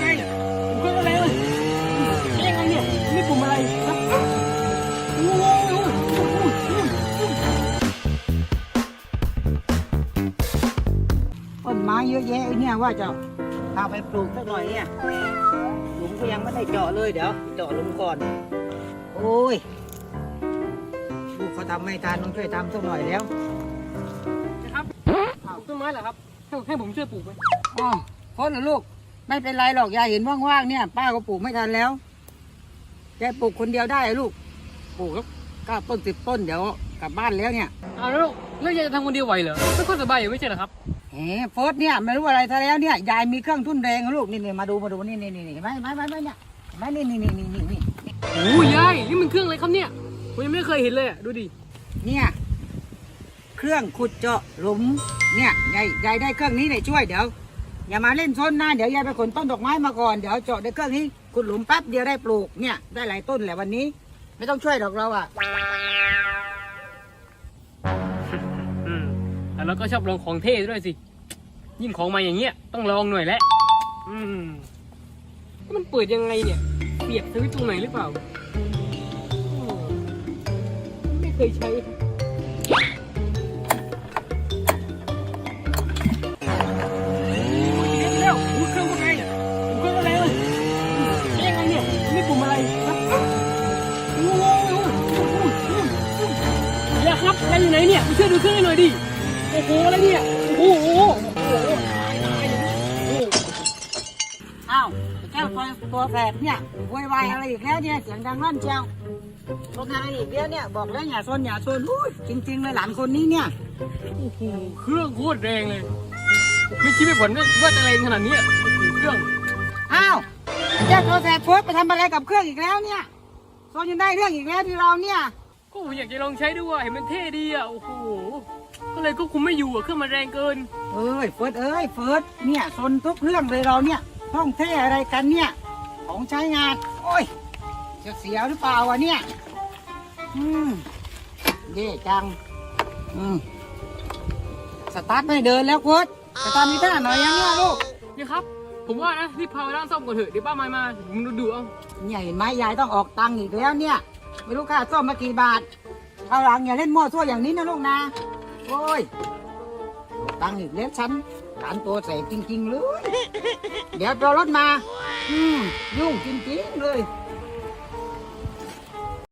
ไม่ปต้นไม้เยอะแยะเนี่ยว่าจะเอาไปปลูกสักหน่อยเนี่ยหลุมก็ยังไม่ได้เจาะเลยเดี๋ยวเจาะลุมก่อน โอ้ยลูกเขาทำไม่ทานต้องช่วยทำสักหน่อยแล้วนะครับต้นไม้เหรอครับให้ให้ผมช่วยปลูกไหมอ๋อพ้นเหรอลูก ไม่เป็นไรหรอกยายเห็นว่างๆเนี่ย ป้าก็ปลูกไม่ทันแล้วยายปลูกคนเดียวได้เหรอลูกปลูกแล้วเก้าต้นสิบต้นเดี๋ยวกลับบ้านแล้วเนี่ยเอาแล้วแล้วยายจะทำคนเดียวไหวเหรอไม่ค่อยสบายอยู่ไม่ใช่เหรอครับเฮ้โฟสเนี่ยไม่รู้อะไรซะแล้วเนี่ยยายมีเครื่องทุ่นแรงนะลูกนี่นี่มาดูมาดูนี่นี่นี่เห็นไหมเห็นไหมเห็นไหมเนี่ยเห็นไหมนี่นี่นี่นี่นี่นี่โอ้ยยายนี่มันเครื่องอะไรครับเนี่ยผมยังไม่เคยเห็นเลยอะดูดิเนี่ยเครื่องขุดเจาะหลุมเนี่ยยายยายได้เครื่องนี้เลยช่วยเดี๋ยว อย่ามาเล่นซนนะเดี๋ยวยายไปขนต้นดอกไม้มาก่อนเดี๋ยวเจาะในเครื่องนี้ขุดหลุมแป๊บเดียวได้ปลูกเนี่ยได้หลายต้นแหละวันนี้ ไม่ต้องช่วยดอกเราอะอืมแต่เราก็ชอบลองของเท่ด้วยสิ ยิ่งของมาอย่างเงี้ยต้องลองหน่อยแหละอืมมันเปิดยังไงเนี่ยเปียกสวิตช์ตรงไหนหรือเปล่า ไม่เคยใช้ โอ้โหโอ้โหโอ้โหโอ้โหอย่าครับแม่อยู่ไหนเนี่ยมาช่วยดูเครื่องให้หน่อยดิ โอ้โห อะไรเนี่ย โอ้โหโอ้โหอ้าวเจ้าตัวตัวแสบเนี่ยโวยวายอะไรอีกแล้วเนี่ย เสียงดังลั่นเชียวตรงอะไรอีกแล้วเนี่ย บอกแล้วอย่าซนอย่าซนอุ้ยจริงๆเลยหลานคนนี้เนี่ย โอ้โห เครื่องโคตรแรงเลย ไม่คิดไม่ฝันว่าจะแรงขนาดนี้เครื่อง อ้าวเจ้าตัวแสบโพสต์ไปทำอะไรกับเครื่องอีกแล้วเนี่ย โซนยังได้เรื่องอีกแล้วที่เราเนี่ยก็ผมอยากจะลองใช้ดูว่าเห็นมันเท่ดีอะโอ้โหก็เลยก็คุมไม่อยู่อะเครื่องมันแรงเกิน เอ้ยเฟิร์สเอ้ยเฟิร์สเนี่ยซนทุกเรื่องเลยเราเนี่ยห้องเท่อะไรกันเนี่ยของใช้งานโอ้ยจะเสียหรือเปล่าวะเนี่ยอืมเย่จังอืมสตาร์ทไม่เดินแล้วเฟิร์สจะตามมีท่าหน่อยยังเนี่ยลูกเนี่ยครับ ผมว่านะรีบพาไปร้านซ่อมก่อนเถอะเดี๋ยวป้ามามาผมดูดูเอาเนี่ยเห็นไหมยายต้องออกตังค์อีกแล้วเนี่ย ไม่รู้ค่าซ่อมมากี่บาทเอาหลังอย่าเล่นมั่วซั่วอย่างนี้นะลูกนะ โอ้ยออกตังค์อีกแล้วฉันกานตัวใส่จริง ๆ เลย เดี๋ยวรอรถมา อืมยุ่งจริง ๆ เลย